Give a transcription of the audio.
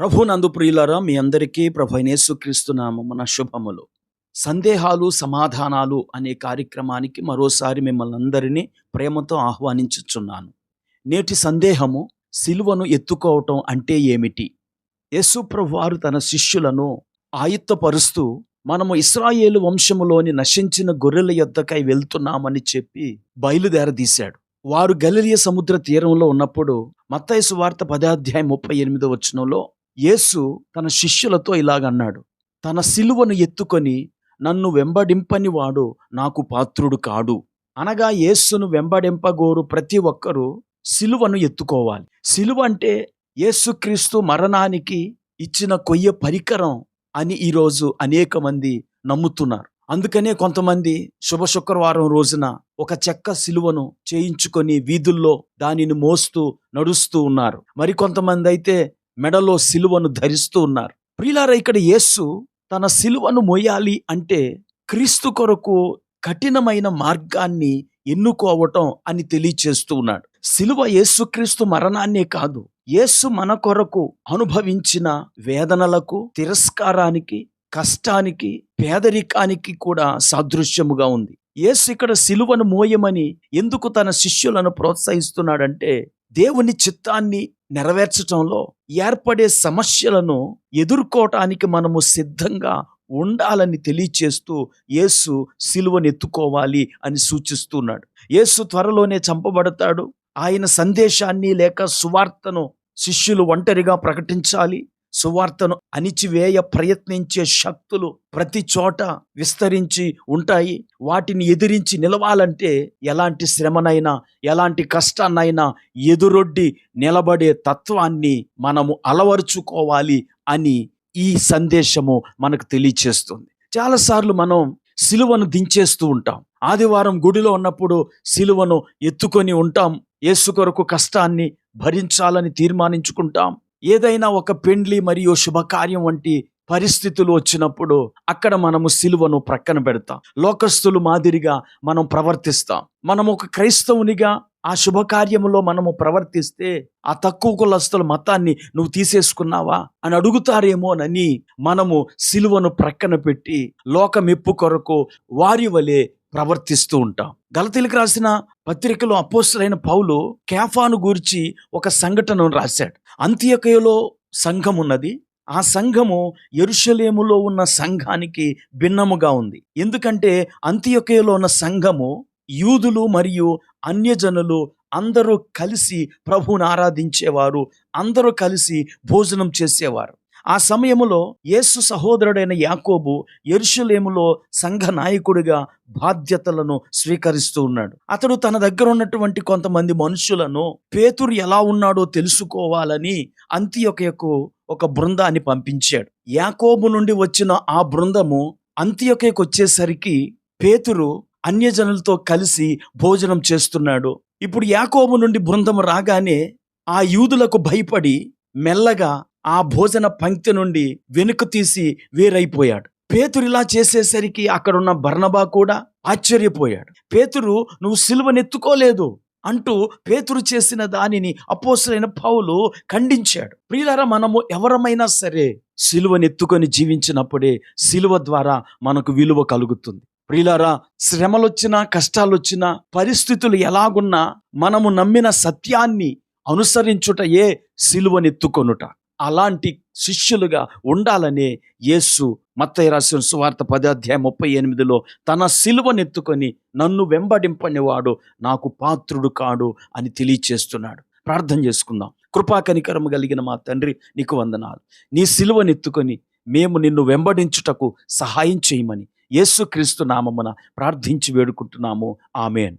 ప్రభు నందు ప్రియులరా మీ అందరికీ ప్రభు యేసుక్రీస్తు నామమున శుభములు. సందేహాలు సమాధానాలు అనే కార్యక్రమానికి మరోసారి మిమ్మల్ని అందరినీ ప్రేమతో ఆహ్వానించుచున్నాను. నేటి సందేహము సిలువను ఎత్తుకోవటం అంటే ఏమిటి? యేసుప్రభు వారు తన శిష్యులను ఆయుత్తపరుస్తూ మనము ఇస్రాయేలు వంశములోని నశించిన గొర్రెల యొద్దకై వెళ్తున్నామని చెప్పి బయలుదేరదీశాడు. వారు గలిలియ సముద్ర తీరంలో ఉన్నప్పుడు మత్తైసు వార్త పదాధ్యాయం ముప్పై ఎనిమిదో వచనంలో యేసు తన శిష్యులతో ఇలాగన్నాడు తన సిలువను ఎత్తుకొని నన్ను వెంబడింపని వాడు నాకు పాత్రుడు కాడు. అనగా యేసును వెంబడింపగోరు ప్రతి ఒక్కరూ సిలువను ఎత్తుకోవాలి. సిలువ అంటే యేసుక్రీస్తు మరణానికి ఇచ్చిన కొయ్య పరికరం అని ఈరోజు అనేక మంది నమ్ముతున్నారు. అందుకనే కొంతమంది శుభ శుక్రవారం రోజున ఒక చెక్క సిలువను చేయించుకొని వీధుల్లో దానిని మోస్తూ నడుస్తూ ఉన్నారు. మరి కొంతమంది అయితే మెడలో సిలువను ధరిస్తూ ఉన్నారు. ప్రియులార ఇక్కడ యేసు తన సిలువను మోయాలి అంటే క్రీస్తు కొరకు కఠినమైన మార్గాన్ని ఎన్నుకోవటం అని తెలియచేస్తూ ఉన్నాడు. సిలువ యేసుక్రీస్తు మరణాన్నే కాదు యేసు మన కొరకు అనుభవించిన వేదనలకు తిరస్కారానికి కష్టానికి పేదరికానికి కూడా సాదృశ్యముగా ఉంది. యేసు ఇక్కడ సిలువను మోయమని ఎందుకు తన శిష్యులను ప్రోత్సహిస్తున్నాడంటే దేవుని చిత్తాన్ని నెరవేర్చటంలో ఏర్పడే సమస్యలను ఎదుర్కోవటానికి మనము సిద్ధంగా ఉండాలని తెలియచేస్తూ యేసు సిలువను ఎత్తుకోవాలి అని సూచిస్తున్నాడు. యేసు త్వరలోనే చంపబడతాడు. ఆయన సందేశాన్ని లేక సువార్తను శిష్యులు ఒంటరిగా ప్రకటించాలి. సువార్తను అణిచివేయ ప్రయత్నించే శక్తులు ప్రతి చోట విస్తరించి ఉంటాయి. వాటిని ఎదిరించి నిలవాలంటే ఎలాంటి శ్రమనైనా ఎలాంటి కష్టాన్నైనా ఎదురొడ్డి నిలబడే తత్వాన్ని మనము అలవరుచుకోవాలి అని ఈ సందేశము మనకు తెలియచేస్తుంది. చాలాసార్లు మనం సిలువను దించేస్తూ ఉంటాం. ఆదివారం గుడిలో ఉన్నప్పుడు సిలువను ఎత్తుకొని ఉంటాం. యేసు కొరకు కష్టాన్ని భరించాలని తీర్మానించుకుంటాం. ఏదైనా ఒక పెండ్లి మరియు శుభకార్యం వంటి పరిస్థితులు వచ్చినప్పుడు అక్కడ మనము సిలువను ప్రక్కన పెడతాం. లోకస్తులు మాదిరిగా మనం ప్రవర్తిస్తాం. మనం ఒక క్రైస్తవునిగా ఆ శుభకార్యములో మనము ప్రవర్తిస్తే ఆ తక్కువ కులస్తుల మతాన్ని నువ్వు తీసేసుకున్నావా అని అడుగుతారేమోనని మనము సిలువను ప్రక్కన పెట్టి లోకమెప్పు కొరకు వారి వలె ప్రవర్తిస్తూ ఉంటాం. గలతీలకు రాసిన పత్రికలో అపోస్తులైన పౌలు కేఫాను గూర్చి ఒక సంఘటనను రాశాడు. అంత్యకయలో సంఘం ఉన్నది ఆ సంఘము ఎరుషలేములో ఉన్న సంఘానికి భిన్నముగా ఉంది. ఎందుకంటే అంత్యకయలో ఉన్న సంఘము యూదులు మరియు అన్యజనులు అందరూ కలిసి ప్రభువును ఆరాధించేవారు అందరూ కలిసి భోజనం చేసేవారు. ఆ సమయంలో యేసు సహోదరుడైన యాకోబు ఎరుషులేములో సంఘ నాయకుడిగా బాధ్యతలను స్వీకరిస్తూ ఉన్నాడు. అతడు తన దగ్గర ఉన్నటువంటి కొంతమంది మనుషులను పేతురు ఎలా ఉన్నాడో తెలుసుకోవాలని అంత్యొకయకు ఒక బృందాన్ని పంపించాడు. యాకోబు నుండి వచ్చిన ఆ బృందము అంత్యొకయకు వచ్చేసరికి పేతురు అన్యజనులతో కలిసి భోజనం చేస్తున్నాడు. ఇప్పుడు యాకోబు నుండి బృందం రాగానే ఆ యూదులకు భయపడి మెల్లగా ఆ భోజన పంక్తి నుండి వెనుక తీసి వేరైపోయాడు. పేతురు ఇలా చేసేసరికి అక్కడున్న బర్ణబా కూడా ఆశ్చర్యపోయాడు. పేతురు నువ్వు సిలువనెత్తుకోలేదు అంటూ పేతురు చేసిన దానిని అపోసరైన పౌలు ఖండించాడు. ప్రియులారా మనము ఎవరమైనా సరే సిలువనెత్తుకొని జీవించినప్పుడే సిలువ ద్వారా మనకు విలువ కలుగుతుంది. ప్రియులారా శ్రమలొచ్చినా కష్టాలొచ్చినా పరిస్థితులు ఎలాగున్నా మనము నమ్మిన సత్యాన్ని అనుసరించుటయే సిలువనెత్తుకొనుట. అలాంటి శిష్యులుగా ఉండాలనే యేసు మత్తయ్య రాసిన సువార్త పదాధ్యాయం ముప్పై ఎనిమిదిలో తన సిలువనెత్తుకొని నన్ను వెంబడింపనివాడు నాకు పాత్రుడు కాడు అని తెలియచేస్తున్నాడు. ప్రార్థన చేసుకుందాం. కృపాకణికరము కలిగిన మా తండ్రి నీకు వందనాలు. నీ సిలువనెత్తుకొని మేము నిన్ను వెంబడించుటకు సహాయం చేయమని యేసుక్రీస్తు నామమున ప్రార్థించి వేడుకుంటున్నాము. ఆమెన్.